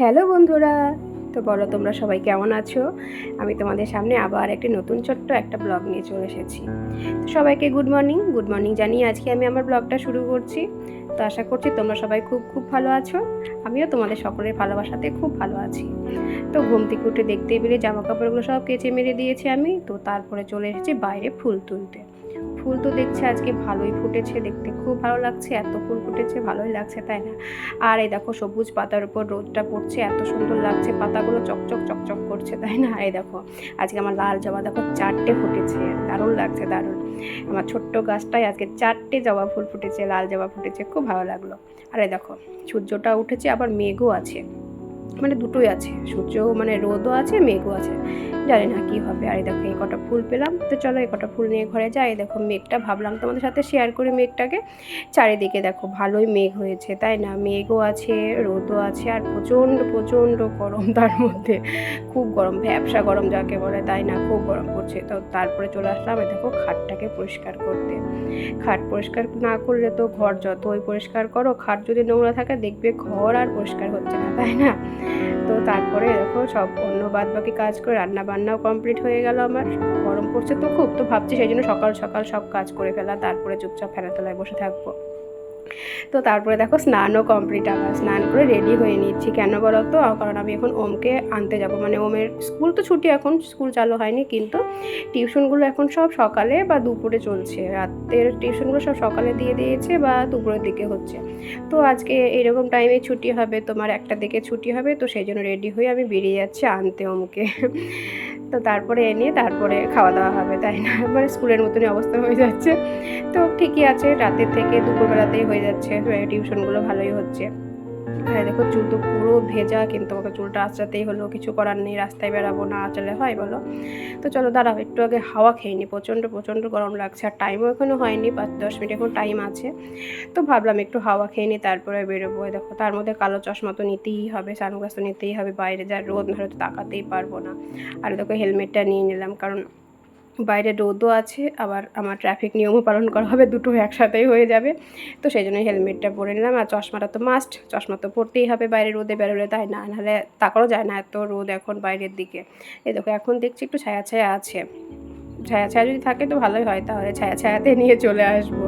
Hello বন্ধুরা, তো বলো তোমরা সবাই কেমন আছো? আমি তোমাদের সামনে আবার একটি নতুন ছোট্ট একটা ব্লগ নিয়ে চলে এসেছি। তো সবাইকে গুড মর্নিং গুড মর্নিং জানিয়ে আজকে আমি আমার ব্লগটা শুরু করছি। তো আশা করছি তোমরা সবাই খুব খুব ভালো আছো। আমিও তোমাদের সকলের ভালোবাসাতে খুব ভালো আছি। তো ঘুম থেকে উঠে দেখতে পেরে জামা কাপড়গুলো সব কেচে মেরে দিয়েছি আমি। তো তারপরে চলে এসেছি বাইরে ফুল তুলতে। ফুল তো দেখছে, আজকে ভালোই ফুটেছে দেখতে। খুব ভালো লাগছে, এত ফুল ফুটেছে, ভালোই লাগছে, তাই না? আর এই দেখো সবুজ পাতার উপর রোদটা পড়ছে, এত সুন্দর লাগছে, পাতাগুলো চকচক চকচক করছে, তাই না? এই দেখো, আজকে আমার লাল জবা, দেখো চারটে ফুটেছে, দারুণ লাগছে, দারুণ। আমার ছোট্ট গাছটায় আজকে চারটে জবা ফুল ফুটেছে, লাল জবা ফুটেছে, খুব ভালো লাগল। আর এই দেখো, সূর্যটা উঠেছে, আবার মেঘও আছে মানে দুটোই আছে, সূর্য মানে রোদও আছে, মেঘও আছে। জানি না কী হবে। আর এই দেখো, এই কটা ফুল পেলাম। তো চলো এই কটা ফুল নিয়ে ঘরে যাই। দেখো, মেঘটা ভাবলাম তোমাদের সাথে শেয়ার করি মেঘটাকে। চারিদিকে দেখো, ভালোই মেঘ হয়েছে, তাই না? মেঘও আছে, রোদও আছে, আর প্রচণ্ড প্রচণ্ড গরম তার মধ্যে। খুব গরম, ভ্যাবসা গরম যাকে বলে, তাই না? খুব গরম পড়ছে। তো তারপরে চলে আসলাম দেখো, খাটটাকে পরিষ্কার করতে। খাট পরিষ্কার না করলে তো ঘর যতই পরিষ্কার করো, খাট যদি নোংরা থাকে, দেখবে ঘর আর পরিষ্কার হচ্ছে না, তাই না? তো তারপরে দেখো সব অন্য বাদ বাকি কাজ করে রান্না বান্নাও কমপ্লিট হয়ে গেল আমার। গরম পড়ছে তো খুব, তো ভাবছি সেই জন্য সকাল সকাল সব কাজ করে ফেলা, তারপরে চুপচাপ ফেরাতলায় বসে থাকব। তো তারপরে দেখো স্নানও কমপ্লিট আমার স্নান করে রেডি হয়ে নিচ্ছি। কেন বলো তো কারণ আমি এখন ওমকে আনতে যাব। মানে ওমের স্কুল তো ছুটি এখন স্কুল চালু হয়নি কিন্তু টিউশনগুলো এখন সব সকালে বা দুপুরে চলছে। রাতের টিউশনগুলো সব সকালে দিয়ে দিয়েছে বা দুপুরের দিকে হচ্ছে। তো আজকে এরকম টাইমে ছুটি হবে, তোমার একটা দিকে ছুটি হবে, তো সেই জন্য রেডি হয়ে আমি বেরিয়ে যাচ্ছি আনতে ওমকে। তো তারপরে এনে তারপরে খাওয়া দাওয়া হবে, তাই না? মানে স্কুলের মতনই অবস্থা হয়ে যাচ্ছে। তো ঠিকই আছে, রাতের থেকে দুপুরবেলাতেই হয়ে যাচ্ছে। টিউশনগুলো ভালোই হচ্ছে। হ্যাঁ দেখো চুল তো পুরো ভেজা, কিন্তু আমাকে চুলটা আঁচড়াতেই হলো, কিছু করার নেই, রাস্তায় বেরাবো না আঁচড়ালে হয় বলো। তো চলো দাঁড়াও, একটু আগে হাওয়া খেয়ে নি, প্রচণ্ড প্রচণ্ড গরম লাগছে, আর টাইমও এখনও হয়নি, পাঁচ, দশ মিনিট এখন টাইম আছে। তো ভাবলাম একটু হাওয়া খেয়ে নিই তারপরে বেরোবো। দেখো, তার মধ্যে কালো চশমা তো নিতেই হবে, সানগ্লাস তো নিতেই হবে, বাইরে যা রোদ হলে তো তাকাতেই পারব না। আর দেখো হেলমেটটা নিয়ে নিলাম, কারণ বাইরে রোদও আছে, আবার আমার ট্রাফিক নিয়মও পালন করা হবে, দুটো একসাথেই হয়ে যাবে। তো সেই জন্য হেলমেটটা পরে নিলাম, আর চশমাটা তো মাস্ট চশমা তো পরতেই হবে বাইরে রোদে বেরোলে, তাই না? নাহলে তাকারও যায় না এত রোদ এখন বাইরের দিকে। এই দেখো, এখন দেখছি একটু ছায়া ছায়া আছে। ছায়া ছায়া যদি থাকে তো ভালোই হয় তাহলে ছায়া ছায়াতে নিয়ে চলে আসব।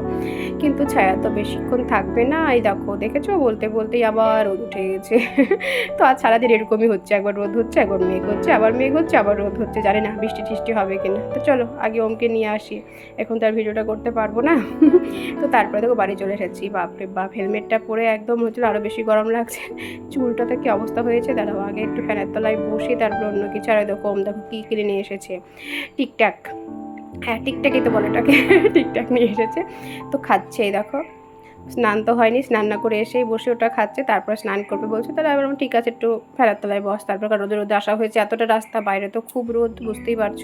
কিন্তু ছায়া তো বেশিক্ষণ থাকবে না। এই দেখো, দেখেছ? বলতে বলতেই আবার রোদ উঠে গেছে। তো আজ সারাদিন এরকমই হচ্ছে। একবার রোদ হচ্ছে, একবার মেঘ হচ্ছে, আবার মেঘ হচ্ছে, আবার রোদ হচ্ছে। জানি না বৃষ্টি টিষ্টি হবে কিনা। তো চলো, আগে ওমকে নিয়ে আসি। এখন তো আর ভিডিওটা করতে পারব না। তো তারপরে দেখো বাড়ি চলে এসেছি। বাপরে বাপ, হেলমেটটা পরে একদম হচ্ছিল আরও বেশি গরম লাগছে। চুলটাতে কি অবস্থা হয়েছে? দাঁড়াও, আগে একটু ফ্যানের তলায় বসি, তারপর অন্য কিছু। আর দেখো, ওম দেখো কী কিনে নিয়ে এসেছে। টিকটাক। হ্যাঁ টিকটাকই তো বলে ওটাকে টিকটাক নিয়ে এসেছে। তো খাচ্ছে এই দেখো। স্নান তো হয়নি, স্নান না করে এসেই বসে ওটা খাচ্ছে, তারপর স্নান করবে বলছে, তাহলে আবার ঠিক আছে, একটু ফেরার তলায় বস, তারপর রোদে রোদে আসা হয়েছে এতটা রাস্তা, বাইরে তো খুব রোদ, বুঝতেই পারছ?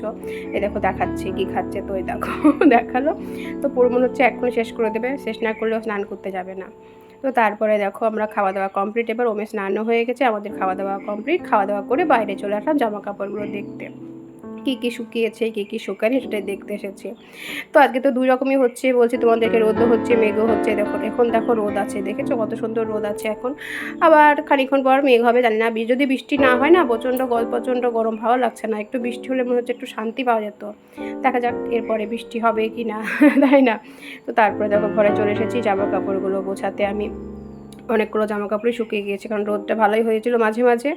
এই দেখো, দেখাচ্ছে কি খাচ্ছে, তো এই দেখো, দেখাল। তো পুরো মনে হচ্ছে এক্ষুনি শেষ করে দেবে, শেষ না করলেও স্নান করতে যাবে না। তো তারপরে দেখো, আমরা খাওয়া দাওয়া কমপ্লিট এবার ওমে স্নানও হয়ে গেছে, আমাদের খাওয়া দাওয়া কমপ্লিট খাওয়া দাওয়া করে বাইরে চলে আসলাম জামা কাপড়গুলো দেখতে। কী কী শুকিয়েছে, কী কী শুকায়নি সেটাই দেখতে এসেছে। তো আজকে তো দুই রকমই হচ্ছে, বলছি তোমাদেরকে রোদও হচ্ছে, মেঘও হচ্ছে, দেখো, এখন দেখো রোদ আছে, দেখেছ? কত সুন্দর রোদ আছে এখন। আবার খানিক্ষণ পর মেঘ হবে, জানি না যদি বৃষ্টি না হয় না, প্রচণ্ড গল, প্রচণ্ড গরম, ভালো লাগছে না। একটু বৃষ্টি হলে মনে হচ্ছে একটু শান্তি পাওয়া যেত। দেখা যাক এরপরে বৃষ্টি হবে কি না, তাই না? তো তারপরে দেখো ঘরে চলে এসেছি জামা কাপড়গুলো গোছাতে আমি। অনেকগুলো জামা কাপড়ই শুকিয়ে গিয়েছে, কারণ রোদটা ভালোই হয়েছিল মাঝে মাঝে।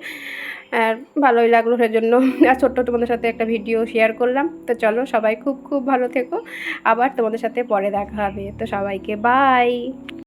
আর ভালোই লাগল সেজন্য। আর ছোট্ট তোমাদের সাথে একটা ভিডিও শেয়ার করলাম। তো চলো সবাই খুব খুব ভালো থেকো। আবার তোমাদের সাথে পরে দেখা হবে। তো সবাইকে বাই